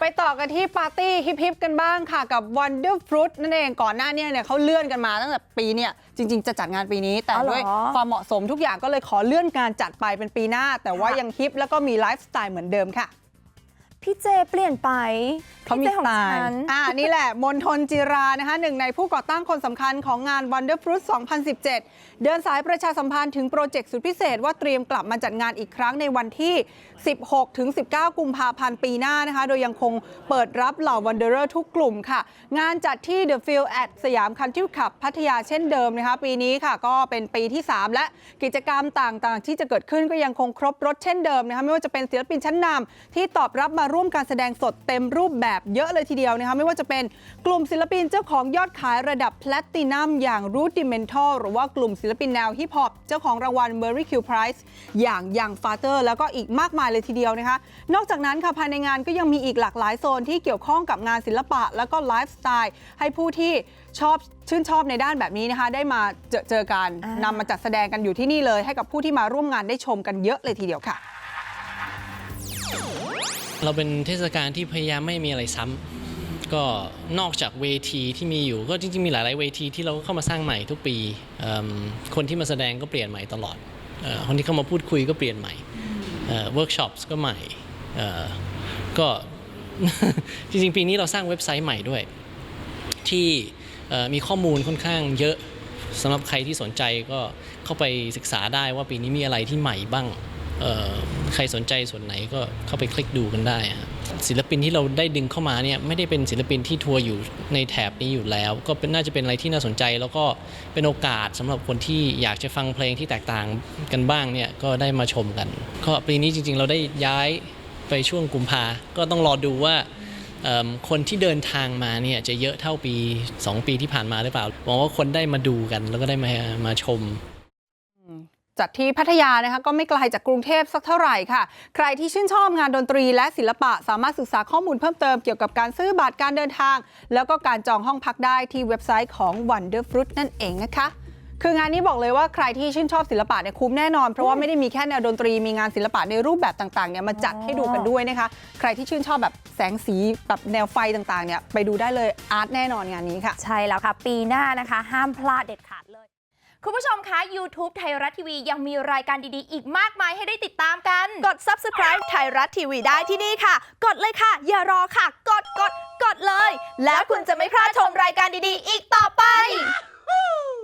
ไปต่อกันที่ปาร์ตี้ฮิปฮิปกันบ้างค่ะกับ Wonder Fruit นั่นเองก่อนหน้าเนี้เนี่ยเขาเลื่อนกันมาตั้งแต่ปีเนี่ยจริง ๆ จะจัดงานปีนี้ แต่อ๋อเหรอด้วยความเหมาะสมทุกอย่างก็เลยขอเลื่อนการจัดไปเป็นปีหน้า แต่ว่าค่ะยังฮิปแล้วก็มีไลฟ์สไตล์เหมือนเดิมค่ะ พี่เจเปลี่ยนไปเขามีพี่สจของไตล์ฉันอ่านี่แหละมนทนจิรานะคะหนึ่งในผู้ก่อตั้งคนสำคัญของงาน Wonder Fruit 2017 เดินสายประชาสัมพันธ์ถึงโปรเจกต์สุดพิเศษว่าเตรียมกลับมาจัดงานอีกครั้งในวันที่ 16 ถึง 19 กุมภาพันธ์ปีหน้านะคะ โดยยังคงเปิดรับเหล่า Wanderer ทุกกลุ่มค่ะ งานจัดที่ The Field at สยามคันทรีคลับพัทยาเช่นเดิมนะคะปีนี้ค่ะก็เป็นปีที่ 3 และกิจกรรมต่างๆ ที่จะเกิดขึ้นก็ยังคงครบรถเช่นเดิมนะคะไม่ว่าจะเป็นศิลปินชั้นนำที่ตอบรับมาร่วมการแสดงสดเต็มรูปแบบเยอะเลยทีเดียวนะคะไม่ว่าจะเป็นกลุ่มศิลปินเจ้าของยอดขายระดับแพลตตินัมอย่าง Rudimental หรือว่ากลุ่มศิลปินแนวฮิปฮอปเจ้าของรางวัล Merry Q Prize อย่าง Young Father แล้วก็อีกมากมายเลยทีเดียวนะคะนอกจากนั้นค่ะภายในงานก็ยังมีอีกหลากหลายโซนที่เกี่ยวข้องกับงานศิลปะ แล้วก็ไลฟ์สไตล์ให้ผู้ที่ชอบชื่นชอบในด้านแบบนี้นะคะ ได้มาเจอเจอกันอ่านนำมาจัดแสดงกันอยู่ที่นี่เลย ให้กับผู้ที่มาร่วมงานได้ชมกันเยอะเลยทีเดียวค่ะ เราเป็นเทศกาลที่พยายามไม่มีอะไรซ้ำก็นอกจากเวทีที่มีอยู่ ก็จริงๆมีหลายๆเวทีที่เราเข้ามาสร้างใหม่ทุกปีคนที่มาแสดงก็เปลี่ยนใหม่ตลอดคนที่เข้ามาพูดคุยก็เปลี่ยนใหม่เวิร์กช็อปก็ใหม่ก็จริงๆ ปีนี้เราสร้างเว็บไซต์ใหม่ด้วย ที่มีข้อมูลค่อนข้างเยอะสำหรับใครที่สนใจก็เข้าไปศึกษาได้ว่าปีนี้มีอะไรที่ใหม่บ้าง ใครสนใจส่วนไหนก็เข้าไปคลิกดูกันได้อะฮะศิลปินที่เราได้ดึงเข้ามาเนี่ยไม่ได้เป็นศิลปินที่ทัวร์อยู่ในแถบนี้อยู่แล้ว ก็เป็นน่าจะเป็นอะไรที่น่าสนใจ แล้วก็เป็นโอกาสสำหรับคนที่อยากจะฟังเพลงที่แตกต่างกันบ้างเนี่ยก็ได้มาชมกันก็ปีนี้จริง ๆ เราได้ย้ายไปช่วงกุมภาก็ต้องรอดูว่าคนที่เดินทางมาเนี่ยจะเยอะเท่าปี 2 ปีที่ผ่านมาหรือเปล่าหวังว่าคนได้มาดูกันแล้วก็ได้มามาชม จัดที่พัทยานะคะก็ไม่ไกลจากกรุงเทพสักเท่าไหร่ค่ะ ใครที่ชื่นชอบงานดนตรีและศิลปะสามารถศึกษาข้อมูลเพิ่มเติมเกี่ยวกับการซื้อบัตรการเดินทาง แล้วก็การจองห้องพักได้ที่เว็บไซต์ของ Wonder Fruit นั่นเองนะคะคืองานนี้บอกเลยว่าใครที่ชื่นชอบศิลปะเนี่ยคุ้มแน่นอน เพราะว่าไม่ได้มีแค่แนวดนตรีมีงานศิลปะในรูปแบบต่างๆเนี่ยมาจัดให้ดูกันด้วยนะคะ ใครที่ชื่นชอบแบบแสงสีแบบแนวไฟต่างๆเนี่ยไปดูได้เลยอาร์ตแน่นอนงานนี้ค่ะ ใช่แล้วค่ะ ปีหน้านะคะ ห้ามพลาดเด็ดขาดเลย คุณผู้ชมคะ YouTube ไทยรัฐทีวียังมีรายการดีๆ อีกมากมายให้ได้ติดตามกัน กด subscribe ไทยรัฐทีวีได้ที่นี่ค่ะ กดเลยค่ะ อย่ารอค่ะ กดกดกดเลย แล้วคุณจะไม่พลาดชมรายการดีๆ อีกต่อไป